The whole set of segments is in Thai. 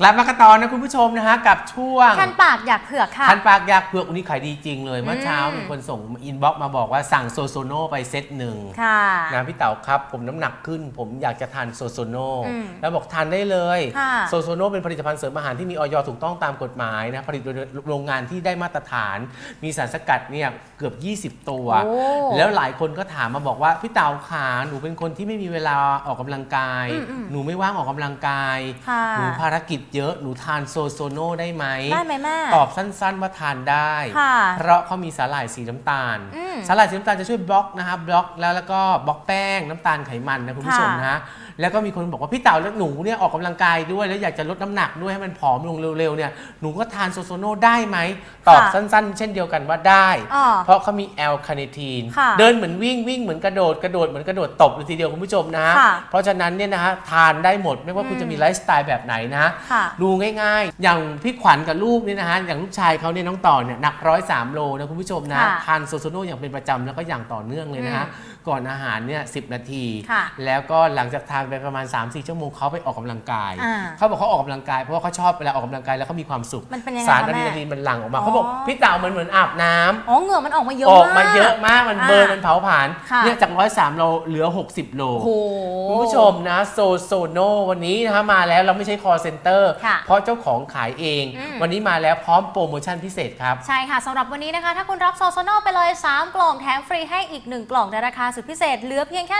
กลับมากันต่อนะคุณผู้ชมนะฮะกับช่วงคันปากอยากเผือกค่ะ คันปากอยากเผือกอุนี้ขายดีจริงเลยเมื่อเช้าอืมมีคนส่งอินบ็อกซ์มาบอกว่าสั่งโซโซโนไปเซตหนึ่งค่ะนะพี่เต๋าครับ ผมน้ำหนักขึ้น ผมอยากจะทานโซโซโนอืมแล้วบอกทานได้เลยค่ะโซโซโนเป็นผลิตภัณฑ์เสริมอาหารที่มีออยถูกต้องตามกฎหมายนะผลิตโดยโรงงานที่ได้มาตรฐาน มีสารสกัดเนี่ยเกือบ 20 ตัวโอ้แล้วหลายคนก็ถามมาบอกว่าพี่เต๋าขาหนูเป็นคนที่ไม่มีเวลาออกกำลังกายอืมอืมหนูไม่ว่างออกกำลังกายค่ะหนูภารกิจเยอะหนูทานโซโซโนได้ไหม ได้ไหมแม่ ตอบสั้นๆว่าทานได้ ค่ะเพราะเขามีสาหร่ายสีน้ำตาล อืมสาหร่ายสีน้ำตาลจะช่วยบล็อกนะครับบล็อกแล้วแล้วก็บล็อกแป้งน้ำตาลไขมันนะคุณผู้ชมค่ะ นะแล้วก็มีคนบอกว่าพี่เต่าแล้วหนูเนี่ยออกกำลังกายด้วยแล้วอยากจะลดน้ำหนักด้วยให้มันผอมลงเร็วๆเนี่ยหนูก็ทานโซโซโนได้ไหมตอบค่ะสั้น ๆ เช่นเดียวกันว่าได้อ่าเพราะเขามีแอลคาเนทีน ค่ะเดินเหมือนวิ่งวิ่งเหมือนกระโดดกระโดดเหมือนกระโดดตบเลยทีเดียวคุณผู้ชมนะค่ะเพราะฉะนั้นเนี่ยนะฮะทานได้หมดไม่ว่าคุณอืมจะมีไลฟ์สไตล์แบบไหนนะค่ะดูง่ายๆ อย่างพี่ขวัญกับลูกนี่นะฮะ อย่างลูกชายเขาเนี่ยน้องต่อเนี่ยหนักร้อยสามโลนะคุณผู้ชมนะค่ะ ทานโซโซโนอย่างเป็นประจำแล้วก็อย่างต่อเนื่องเลยนะฮะ ก่อนอาหารเนี่ยสินาที ค่ะแล้วก็หลังจากทานไปประมาณ 3-4 ชั่วโมงเขาไปออกกำลังกาย อ่าเขาบอกเขาออกกำลังกายเพราะว่าเขาชอบเวลาออกกำลังกายแล้วเขามีความสุข มันเป็นยังไงสารคะอะดรีแม่นาลีนมันหลั่งออกมาอ๋อ เขาบอกพี่เต่ามันเหมือนอาบน้ำอ๋อเหงื่อมันออกมาเยอะอมากอกมาเยอะมากมันเบิร์นอ่ามันเผาผลาญค่ะ เนี่ยจากร้อยสามโลเหลือ 60 โล โอ้โห คุณผู้ชมนะโซโซโนวันนี้นะฮะมาแล้วเราไม่ใช่คอเซ็นเตอร์ค่ะเพราะเจ้าของขายเอง อืม วันนี้มาแล้วพร้อมโปรโมชั่นพิเศษครับ ใช่ค่ะสำหรับวันนี้นะคะ ถ้าคุณรับโซโซโนไปเลย 3 กล่องแถมฟรีให้อีก 1 กล่องในราคาสุดพิเศษเหลือเพียงแค่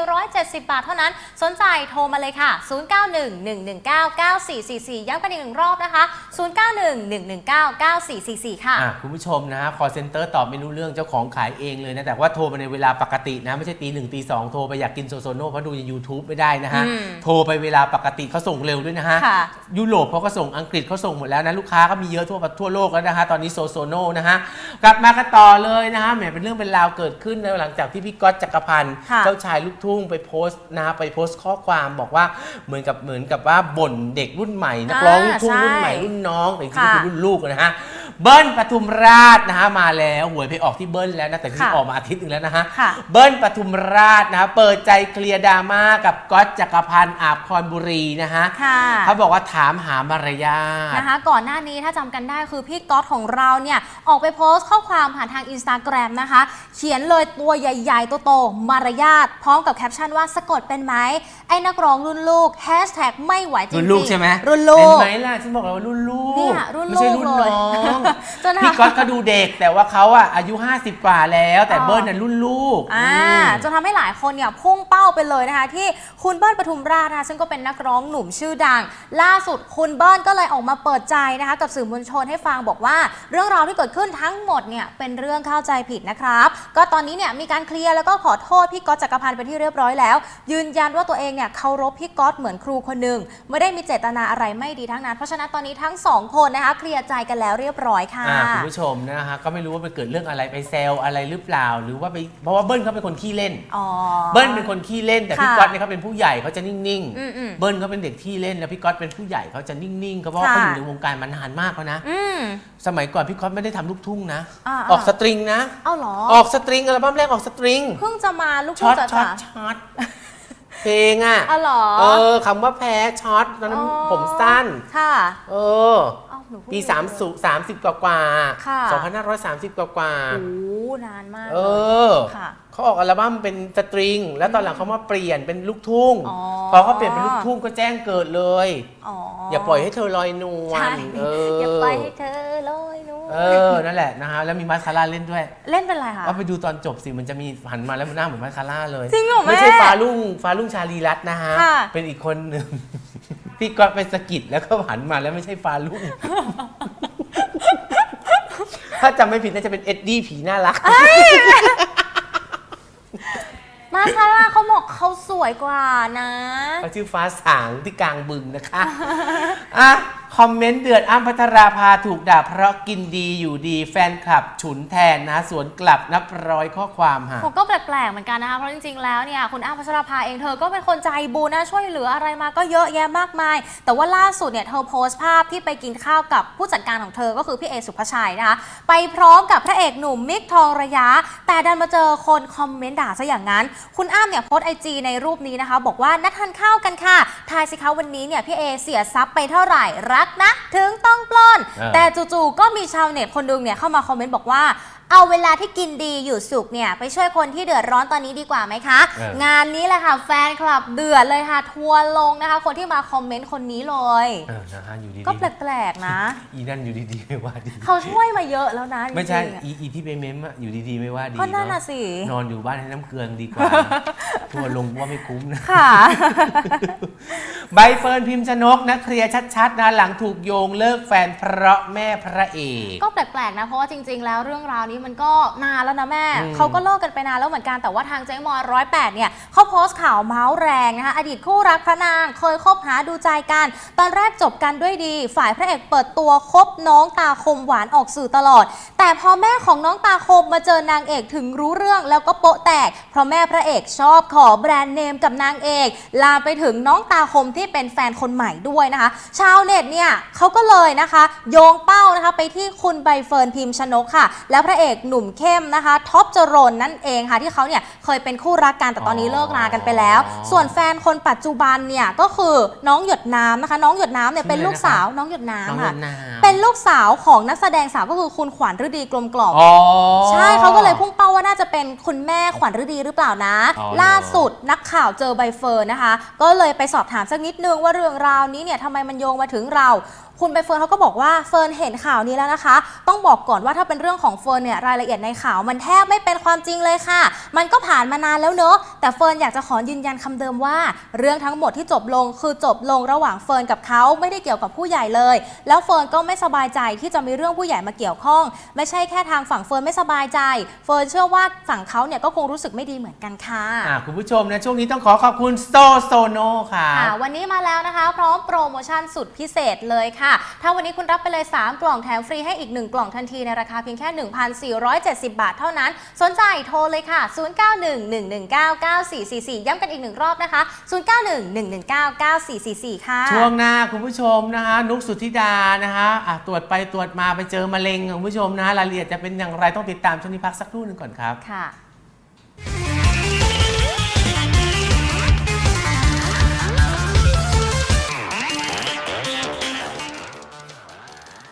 1,470 บาทเท่านั้น สนใจโทรมาเลยค่ะ 0911199444 ย้ำกันอีกหนึ่งรอบนะคะ 0911199444 ค่ะ อะคุณผู้ชมนะฮะคอเซ็นเตอร์ตอบไม่รู้เรื่องเจ้าของขายเองเลยนะ แต่ว่าโทรมาในเวลาปกตินะ ไม่ใช่ตีหนึ่งตีสองโทรไปอยากกินโซโซโนเพราะดูใน YouTube ไม่ได้นะฮะ อืมโทรไปเวลาปกติเขาส่งเร็วด้วยนะฮะ ค่ะ ยุโรปเขาก็ส่งอังกฤษเขาส่งหมดแล้วนะลูกค้าก็มีเยอะทั่วทั่วโลกแล้วนะฮะ ตอนนี้โซโซโนนะฮะ กลับมากันต่อเลยนะฮะแหมเป็นเรื่องเป็นราวเกิดขึ้นในหลังจากที่พี่ก๊อตจักรพันธ์ค่ะ เจ้าชายลูกทุ่งไปโพสต์นะฮะไปโพสต์ข้อความบอกว่าเหมือนกับเหมือนกับว่าบ่นเด็กรุ่นใหม่นักร้องลูกทุ่งอ่ารุ่นใหม่ใช่รุ่นน้องแต่จริงๆก็ค่ะคือรุ่นลูกนะฮะเบิ้ลปทุมราชนะฮะมาแล้วหวยไปออกที่เบิ้ลแล้วนะแต่ที่ค่ะออกมาอาทิตย์หนึงแล้วนะฮะ ค่ะ เบิ้ลปทุมราชนะฮะเปิดใจเคลียร์ดราม่ากับก๊อตจักรพันธ์อาบคอนบุรีนะฮะค่ะ เขาบอกว่าถามหามารยาท นะคะก่อนหน้านี้ถ้าจำกันได้คือพี่ก๊อตของเราเนี่ย ออกไปโพสต์ข้อความผ่านทางอินสตาแกรมนะคะเขียนเลยตัวใหญ่ๆโตๆมารยาทพร้อมกับแคปชั่นว่าสะกดเป็นไหมไอ้นักร้องรุ่นลูกแฮชแท็กไม่ไหวจริงๆรุ่นลูกใช่ไหมรุ่นลูเห็นกไหมล่ะฉันบอกแล้วว่ารุ่นลูกเนี่ยรุ่นไม่ใช่ลูกรุ่นเลยน้องจนทำ พี่ก๊อตก็ดูเด็กแต่ว่าเขาอะอายุ 50 กว่าแล้ว แต่อ๋อเบิ้ลน่ะรุ่นลูกอ่าอืม จนทำให้หลายคนเนี่ยพุ่งเป้าไปเลยนะคะ ที่คุณเบิ้ลปทุมราชนะคะซึ่งก็เป็นนักร้องหนุ่มชื่อดัง ล่าสุดคุณเบิ้ลก็เลยออกมาเปิดใจนะคะ กับสื่อมวลชนให้ฟังบอกว่า เรื่องราวที่เกิดขึ้นทั้งหมดเนี่ยเป็นเรื่องเข้าใจผิดนะครับก็ตอนนี้เนี่ยมีการเคลียร์แล้วก็ขอโทษพี่ก๊อตจักรพันธ์ไปนที่เรียบร้อยแล้ว ยืนยันว่าตัวเองเนี่ยเคารพพี่ก๊อตเหมือนครูคนหนึ่งไม่ได้มีเจตนาอะไรไม่ดีทั้งนั้น เพราะฉะนั้นตอนนี้ทั้งสองคนนะคะเคลียร์ใจกันแล้วเรียบร้อยค่ะ อ่าคุณผู้ชมนะฮะก็ไม่รู้ว่าไปเกิดเรื่องอะไรไปแซวอะไรหรือเปล่า หรือว่าไปเพราะว่าเบิ้ลเขาเป็นคนขี้เล่น อ๋อ เบิ้ลเป็นคนขี้เล่นแต่พี่ค่ะก๊อตเนี่ยเขาเป็นผู้ใหญ่เขาจะนิ่งอืมอืมๆเบิ้ลเขาเป็นเด็กขี้เล่นแล้วพี่ก๊อตเป็นผู้ใหญ่เขาจะนิ่งๆเขาเพราะว่าค่ะ เขาอยู่ในวงการมานานมากแล้วนะ อืม สมัยก่อนพี่ก๊อตไม่ได้ทำลูกทุ่งนะ อ่าๆ ออกสตริงนะ เอ้าเหรอ ออกสตริงอัลบั้มแรกออกสตริง เพิ่งจะมาลูกช็อตจ๋าช็อตๆช็อตเพลงอะอ๋อเหรอเออคำว่าแพ้ช็อตตอนนั้นอ๋อผมสั้น ค่ะ เออเอ้าหนูเพิ่งปีรู้3ามสุสามสิบกว่ากว่าค่ะสองพันห้าร้อยสามสิบกว่ากว่าโอ้นานมาก เอเลยอค่ะเขาออกอัลบั้มเป็นสตริง แล้วตอนหลังเขามาเปลี่ยนเป็นลูกทุ่งอ๋อพอเขาเปลี่ยนเป็นลูกทุ่งก็แจ้งเกิดเลยอ๋อออย่าปล่อยให้เธอลอยนวใช่ลเอออย่าปล่อยให้เธอลอยนวล เออ นั่นแหละนะฮะ แล้วมีมาสคาร่าเล่นด้วยเล่นเป็นไรคะก็ไปดูตอนจบสิ มันจะมีหันมาแล้วมันหน้าเหมือนมาสคาร่าเลยจริงเหรอแม่ไม่ใช่ฟ้าลุ่งฟ้าลุ่งชาลีรัตน์นะฮะ ค่ะ เป็นอีกคนหนึ่งพี่ก็ไปสะกิดแล้วก็หันมาแล้วไม่ใช่ฟ้าลุ่ง ถ้าจำไม่ผิดน่าจะเป็นเอ็ดดี้ผีน่ารัก มาคาร่าเขาบอกเขาสวยกว่านะ เขาชื่อฟ้าสางที่กลางบึงนะคะ อะ คอมเมนต์เดือดอ้ำพัทราภาถูกด่าเพราะกินดีอยู่ดีแฟนคลับ ฉุนแทนนะ สวนกลับนับร้อยข้อความค่ะผมก็แปลกๆเหมือนกันนะคะ เพราะจริงๆแล้วเนี่ยคุณอ้ำพัชราภาเองเธอก็เป็นคนใจบุญนะช่วยเหลืออะไรมาก็เยอะแยะมากมาย แต่ว่าล่าสุดเนี่ยเธอโพสต์ภาพที่ไปกินข้าวกับผู้จัดการของเธอก็คือพี่เอสุภชัยนะคะไปพร้อมกับพระเอกหนุ่มมิกทองระยะ แต่ดันมาเจอคนคอมเมนต์ด่าซะอย่างนั้น คุณอ้ำเนี่ยโพสไอจีในรูปนี้นะคะ บอกว่านัดทานข้าวกันค่ะทายสิคะวันนี้เนี่ยพี่เอเสียทรัพย์ไปเท่าไหร่รักนะ ถึงต้องปล้นเออแต่จู่ๆก็มีชาวเน็ตคนหนึงเนี่ยเข้ามาคอมเมนต์บอกว่า เอาเวลาที่กินดีอยู่สุขเนี่ยไปช่วยคนที่เดือดร้อนตอนนี้ดีกว่าไหมคะ เออ งานนี้แหละค่ะแฟนคลับเดือดเลยค่ะ ทัวร์ลงนะคะ คนที่มาคอมเมนต์คนนี้เลย เออนะฮะอยู่ดีๆก็แปลกๆนะ อีนั่นอยู่ดีๆไม่ว่าดีเขาช่วยมาเยอะแล้วนะจริงๆไม่ใช่อะอีอีที่ไปเม้มอะอยู่ดีๆไม่ว่าดีก็นั่นเนน่ะอะสิ นอนอยู่บ้านให้น้ำเกลืองดีกว่าทัวร์ลงว่าไม่คุ้มนะ ค่ะ ใบเฟิร์นพิมพ์ชนกนะเคลียร์ชัดๆนะหลังถูกโยงเลิกแฟนเพราะแม่พระเอก ก็แปลกๆนะ เพราะว่าจริง ๆ แล้วเรื่องราวนี้มันก็นานแล้วนะแม่อืมเขาก็เลิกกันไปนานแล้วเหมือนกันแต่ว่าทางเจ๊มอยร้อยแปดเนี่ยเขาโพสต์ข่าวเมาส์แรงนะคะอดีตคู่รักพระนางเคยคบหาดูใจกัน ตอนแรกจบกันด้วยดี ฝ่ายพระเอกเปิดตัวคบน้องตาคมหวานออกสื่อตลอด แต่พอแม่ของน้องตาคมมาเจอนางเอกถึงรู้เรื่องแล้วก็โปะแตก เพราะแม่พระเอกชอบขอแบรนด์เนมกับนางเอก ลามไปถึงน้องตาคมที่เป็นแฟนคนใหม่ด้วยนะคะ ชาวเน็ตเนี่ยเขาก็เลยนะคะ โยงเป้านะคะไปที่คุณใบเฟิร์นพิมพ์ชนกค่ะ และพระเอกหนุ่มเข้มนะคะท็อปจรนนั่นเองค่ะที่เขาเนี่ยเคยเป็นคู่รักกันแต่ตอนนี้เลิกรากันไปแล้ว ส่วนแฟนคนปัจจุบันเนี่ยก็คือน้องหยดน้ำนะคะ น้องหยดน้ำเนี่ยเป็นลูกสาวน้องหยดน้องน้ำนค่ะนาเป็นลูกสาวของนักแสดงสาวก็คือคุณขวัญฤดีกลมกล่อมอ๋อใช่เขาก็เลยพุ่งเป้าว่าน่าจะเป็นคุณแม่ขวัญฤดีหรือเปล่านะอ๋อล่าสุดนักข่าวเจอใบเฟิร์นนะคะ ก็เลยไปสอบถามสักนิดนึงว่าเรื่องราวนี้เนี่ยทำไมมันโยงมาถึงเรา คุณใบเฟิร์นเขาก็บอกว่าเฟิร์นเห็นข่าวนี้แล้วนะคะ ต้องบอกก่อนว่าถ้าเป็นเรื่องของเฟิร์นเนี่ยรายละเอียดในข่าวมันแทบไม่เป็นความจริงเลยค่ะ มันก็ผ่านมานานแล้วเนอะแต่เฟิร์นอยากจะขอยืนยันคำเดิมว่า เรื่องทั้งหมดที่จบลงคือจบลงระหว่างเฟิร์นกับเขาไม่ได้เกี่ยวกับผู้ใหญ่เลย แล้วเฟิร์นก็ไม่สบายใจที่จะมีเรื่องผู้ใหญ่มาเกี่ยวข้อง ไม่ใช่แค่ทางฝั่งเฟิร์นไม่สบายใจ เฟิร์นเชื่อว่าฝั่งเขาเนี่ยก็คงรู้สึกไม่ดีเหมือนกันค่ะอะคุณผู้ชมนะช่วงนี้ต้องขอขอบคุณโซโซโนค่ะค่ะวันนี้มาแล้วนะคะ พร้อมโปรโมชั่นสุดพิเศษเลยค่ะถ้าวันนี้คุณรับไปเลย 3 กล่องแถมฟรีให้อีก 1 กล่องทันทีในราคาเพียงแค่ 1,470 บาทเท่านั้น สนใจโทรเลยค่ะ 0911199444 ย้ำกันอีกหนึ่งรอบนะคะ 0911199444 ค่ะ ช่วงหน้าคุณผู้ชมนะคะนุกสุธิดานะคะอะตรวจไปตรวจมาไปเจอมะเร็งคุณผู้ชมนะรายละเอียดจะเป็นอย่างไรต้องติดตามช่วงนี้พักสักครู่หนึ่งก่อนครับค่ะ